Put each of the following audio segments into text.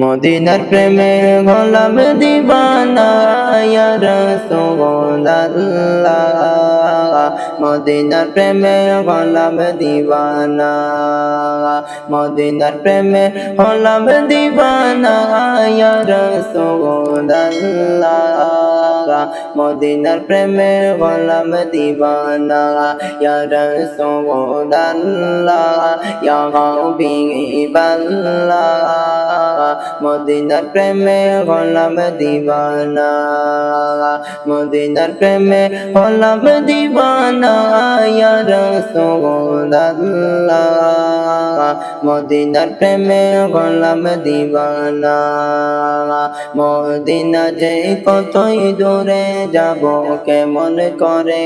মদিনার প্রেমে গোলাম দিবানা, ইয়া রাসূলুল্লাহ। মদিনার প্রেমে গোলাম দিবানা, মদিনার প্রেমে গোলাম দিবানা, ইয়া রাসূলুল্লাহ। মদিনার প্রেমে গোলাম দিবানা, ইয়া রাসূলুল্লাহ। ইয়া হাবিবাল্লাহ মদিনার প্রেমে হলাম দিবানা। মদিনার প্রেমে হলাম দিবানা ইয়া রাসূলুল্লাহ। মদিনার প্রেমে হলাম দিবানা। মদিনা যে কতই দূরে যাব, কেমন করে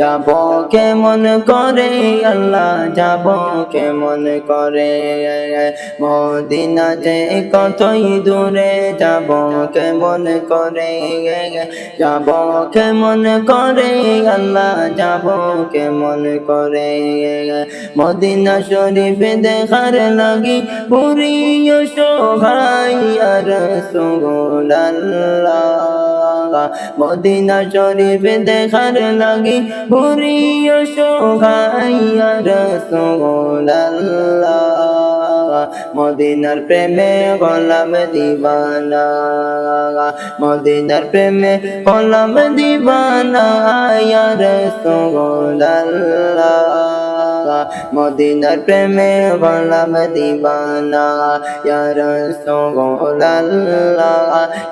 যাব, কেমন করে আল্লাহ যাব, কেমন করে মদিনা যে কতই দূরে যাব, কেমন করে যাব, কেমন করে আল্লাহ যাব, কেমন করে মদিনা শরীফ দেখার লাগি পুরিয় শোভাই আর মদিনা শরীফ দেখার লাগি পুরিয় শোভাই আর সুগুলাল্লাহ মদিনার প্রেমে গোলাম দিবানা, মদিনার প্রেমে গোলাম দিবানা ইয়া রাসূলুল্লাহ মদিনার প্রেমে গোলাম দিবানা। ইয়ার সোগোলাল্লা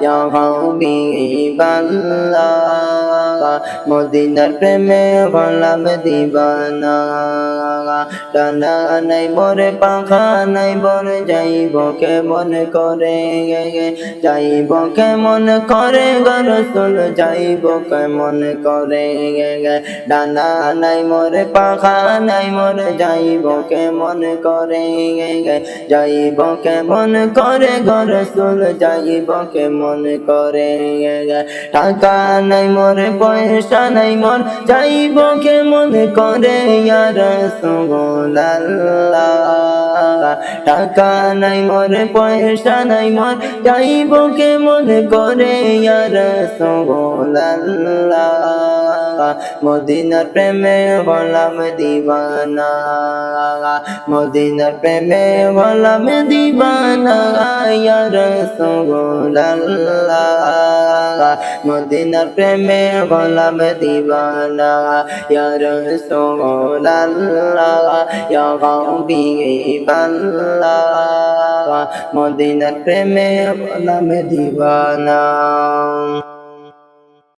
ইয়া হাবিবাল্লাহ। মদিনার প্রেমে গোলাম দিবানা। টানা নাই, মোরে পাখা নাই, বন যাইব কেমন করে? যাইব কেমন করে? গরসুল যাইব কেমন করে? ডানা নাই, মোরে পাখা নাই, মোরে যাইব কেমন করে? যাইব কেমন করে? গরসুল যাইব কেমন করে? টাকা নাই, মোরে পয়সা নাই মোর যাইব কেমন করে ইয়ার টাকা নাই মোর পয়সা নাই মোর যাইব কেমন করে ইয়ার সুগুলাল্লাহ মদিনার প্রেমে হলাম দিবানা, মদিনার প্রেমে হলাম দিবানা, ইয়ার সুগুলাল্লাহ মদিনার প্রেমে গোলাম দিবানা। ইয়ার সুগুলাল্লাহ ইয়া হাবিবাল্লাহ মদিনার প্রেমে গোলাম দিবানা।